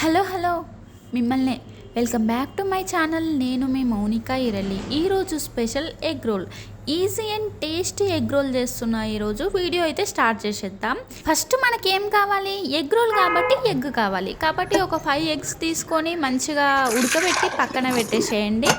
Hello hello. మిమ్మల్ని welcome back to my channel. నేను మీ మౌనిక ఇరలి ఈరోజు special egg roll. Easy and tasty egg roll చేస్తున్నా ఈరోజు వీడియో అయితే స్టార్ట్ చేసేద్దాం. ఫస్ట్ మనకి ఏం కావాలి? ఎగ్ రోల్ కాబట్టి ఎగ్ కావాలి. కాబట్టి ఒక ఫైవ్ ఎగ్స్ తీసుకొని మంచిగా ఉడకబెట్టి పక్కన పెట్టేసేయండి.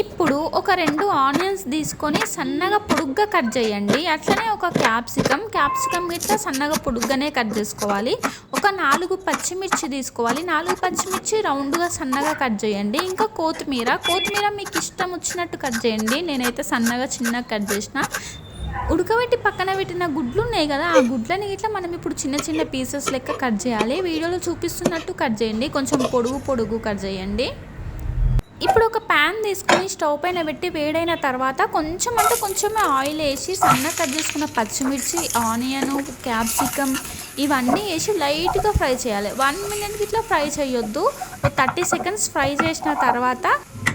ఇప్పుడు ఒక రెండు ఆనియన్స్ తీసుకొని సన్నగా పొడుగ్గా కట్ చేయండి. అట్లనే ఒక క్యాప్సికమ్ క్యాప్సికమ్ గిట్లా సన్నగా పొడుగ్గానే కట్ చేసుకోవాలి. ఒక నాలుగు పచ్చిమిర్చి తీసుకోవాలి. నాలుగు పచ్చిమిర్చి రౌండ్గా సన్నగా కట్ చేయండి. ఇంకా కొత్తిమీర కొత్తిమీర మీకు ఇష్టం వచ్చినట్టు కట్ చేయండి. నేనైతే సన్నగా చిన్నగా కట్ చేసిన. ఉడకబెట్టి పక్కన పెట్టిన గుడ్లు ఉన్నాయి కదా ఆ గుడ్లని ఇట్లా మనం ఇప్పుడు చిన్న చిన్న పీసెస్ లెక్క కట్ చేయాలి. వీడియోలో చూపిస్తున్నట్టు కట్ చేయండి. కొంచెం పొడుగు పొడుగు కట్ చేయండి. ఇప్పుడు ఒక ప్యాన్ తీసుకొని స్టవ్ పైన పెట్టి వేడైన తర్వాత కొంచెం అంటే కొంచెమే ఆయిల్ వేసి సన్న కట్ చేసుకున్న పచ్చిమిర్చి ఆనియన్ క్యాప్సికమ్ ఇవన్నీ వేసి లైట్గా ఫ్రై చేయాలి. వన్ మినిట్కి ఇట్లా ఫ్రై చేయొద్దు. థర్టీ సెకండ్స్ ఫ్రై చేసిన తర్వాత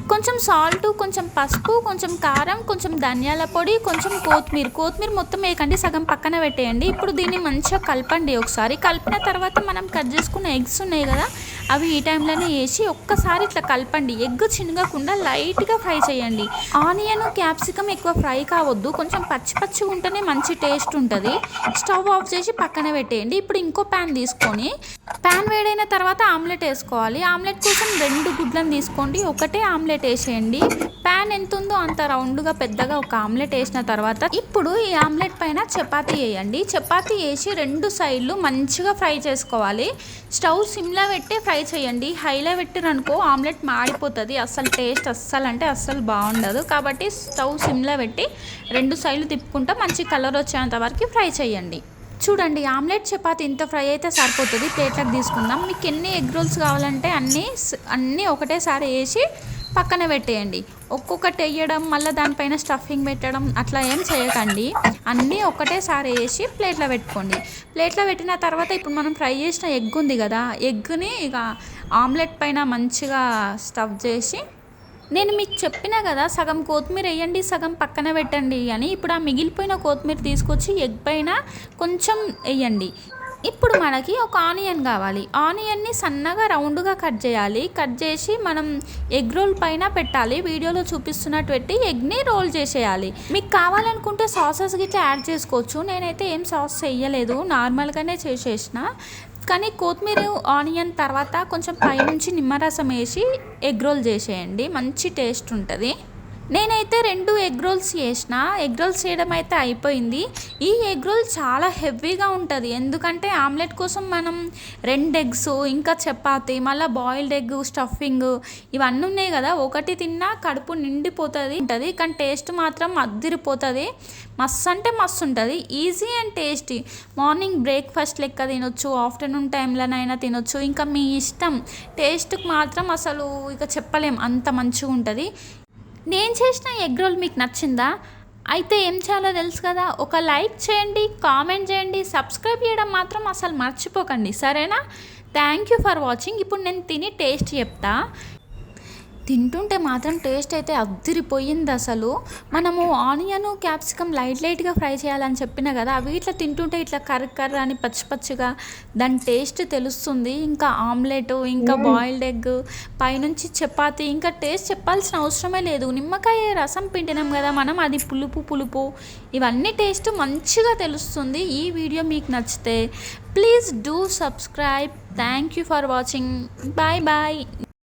కొంచెం సాల్ట్ కొంచెం పసుపు కొంచెం కారం కొంచెం ధనియాల పొడి కొంచెం కొత్తిమీర. కొత్తిమీర మొత్తం వేయకండి సగం పక్కన పెట్టేయండి. ఇప్పుడు దీన్ని మంచిగా కలపండి ఒకసారి. కలిపిన తర్వాత మనం కట్ చేసుకున్న ఎగ్స్ ఉన్నాయి కదా అవి ఈ టైంలోనే వేసి ఒక్కసారి ఇట్లా కలపండి. ఎగ్ చినగకుండా లైట్గా ఫ్రై చేయండి. ఆనియన్ క్యాప్సికమ్ ఎక్కువ ఫ్రై కావద్దు. కొంచెం పచ్చి పచ్చి ఉంటేనే మంచి టేస్ట్ ఉంటుంది. స్టవ్ ఆఫ్ చేసి పక్కన పెట్టేయండి. ఇప్పుడు ఇంకో ప్యాన్ తీసుకొని ప్యాన్ వేడైన తర్వాత ఆమ్లెట్ వేసుకోవాలి. ఆమ్లెట్ కోసం రెండు గుడ్లను తీసుకోండి. ఒకటే ఆమ్లెట్ ఆమ్లెట్ వేసేయండి. ప్యాన్ ఎంత ఉందో అంత రౌండ్గా పెద్దగా ఒక ఆమ్లెట్ వేసిన తర్వాత ఇప్పుడు ఈ ఆమ్లెట్ పైన చపాతీ వేయండి. చపాతీ వేసి రెండు సైడ్లు మంచిగా ఫ్రై చేసుకోవాలి. స్టవ్ సిమ్లో పెట్టి ఫ్రై చేయండి. హైలో పెట్టిరనుకో ఆమ్లెట్ మాడిపోతుంది. అస్సలు టేస్ట్ అస్సలు అంటే అస్సలు బాగుండదు. కాబట్టి స్టవ్ సిమ్లో పెట్టి రెండు సైడ్లు తిప్పుకుంటా మంచి కలర్ వచ్చేంత వరకు ఫ్రై చేయండి. చూడండి ఆమ్లెట్ చపాతి ఇంత ఫ్రై అయితే సరిపోతుంది. ప్లేట్లకు తీసుకుందాం. మీకు ఎన్ని ఎగ్ రోల్స్ కావాలంటే అన్నీ అన్నీ ఒకటేసారి వేసి పక్కన పెట్టేయండి. ఒక్కొక్కటి వేయడం మళ్ళీ దానిపైన స్టఫింగ్ పెట్టడం అట్లా ఏం చేయకండి. అన్నీ ఒకటేసారి వేసి ప్లేట్లో పెట్టుకోండి. ప్లేట్లో పెట్టిన తర్వాత ఇప్పుడు మనం ఫ్రై చేసిన ఎగ్ ఉంది కదా ఎగ్ని ఇక ఆమ్లెట్ పైన మంచిగా స్టఫ్ చేసి నేను మీకు చెప్పినా కదా సగం కొత్తిమీర వేయండి సగం పక్కన పెట్టండి అని. ఇప్పుడు ఆ మిగిలిపోయిన కొత్తిమీర తీసుకొచ్చి ఎగ్ పైన కొంచెం వేయండి. ఇప్పుడు మనకి ఒక ఆనియన్ కావాలి. ఆనియన్ని సన్నగా రౌండ్గా కట్ చేయాలి. కట్ చేసి మనం ఎగ్ రోల్ పైన పెట్టాలి. వీడియోలో చూపిస్తున్నట్టు పెట్టి ఎగ్ని రోల్ చేసేయాలి. మీకు కావాలనుకుంటే సాసెస్ గిట్లా యాడ్ చేసుకోవచ్చు. నేనైతే ఏం సాస్ చేయలేదు నార్మల్గానే చేసేసిన. కానీ కొత్తిమీర ఆనియన్ తర్వాత కొంచెం పైనుంచి నిమ్మరసం వేసి ఎగ్ రోల్ చేసేయండి. మంచి టేస్ట్ ఉంటుంది. నేనైతే రెండు ఎగ్ రోల్స్ చేసిన. ఎగ్ రోల్స్ చేయడం అయితే అయిపోయింది. ఈ ఎగ్ రోల్ చాలా హెవీగా ఉంటుంది. ఎందుకంటే ఆమ్లెట్ కోసం మనం రెండు ఎగ్స్ ఇంకా చపాతి మళ్ళీ బాయిల్డ్ ఎగ్ స్టఫింగ్ ఇవన్నీ ఉన్నాయి కదా. ఒకటి తిన్నా కడుపు నిండిపోతుంది ఉంటుంది. కానీ టేస్ట్ మాత్రం అద్దిరిపోతుంది. మస్తు అంటే మస్తు ఉంటుంది. Easy and tasty. Morning breakfast లెక్క తినొచ్చు ఆఫ్టర్నూన్ టైంలోనైనా తినొచ్చు. ఇంకా మీ ఇష్టం. టేస్ట్కి మాత్రం అసలు ఇక చెప్పలేం. అంత మంచిగా ఉంటుంది. నేను చేసిన ఎగ్ రోల్ మీకు నచ్చిందా? అయితే ఏం చేయాలో తెలుసు కదా? ఒక లైక్ చేయండి కామెంట్ చేయండి సబ్స్క్రైబ్ చేయడం మాత్రం అసలు మర్చిపోకండి సరేనా? Thank you for watching. ఇప్పుడు నేను తిని టేస్ట్ చెప్తా. తింటుంటే మాత్రం టేస్ట్ అయితే అద్దిరిపోయింది అసలు. మనము ఆనియన్ క్యాప్సికమ్ లైట్ లైట్గా ఫ్రై చేయాలని చెప్పిన కదా అవి ఇట్లా తింటుంటే ఇట్లా కర్ర కర్ర అని పచ్చి పచ్చిగా దాని టేస్ట్ తెలుస్తుంది. ఇంకా ఆమ్లెట్ ఇంకా బాయిల్డ్ ఎగ్ పైనుంచి చపాతి ఇంకా టేస్ట్ చెప్పాల్సిన అవసరమే లేదు. నిమ్మకాయ రసం పిండినాం కదా మనం అది పులుపు పులుపు ఇవన్నీ టేస్ట్ మంచిగా తెలుస్తుంది. ఈ వీడియో మీకు నచ్చితే please do subscribe. Thank you for watching. Bye bye.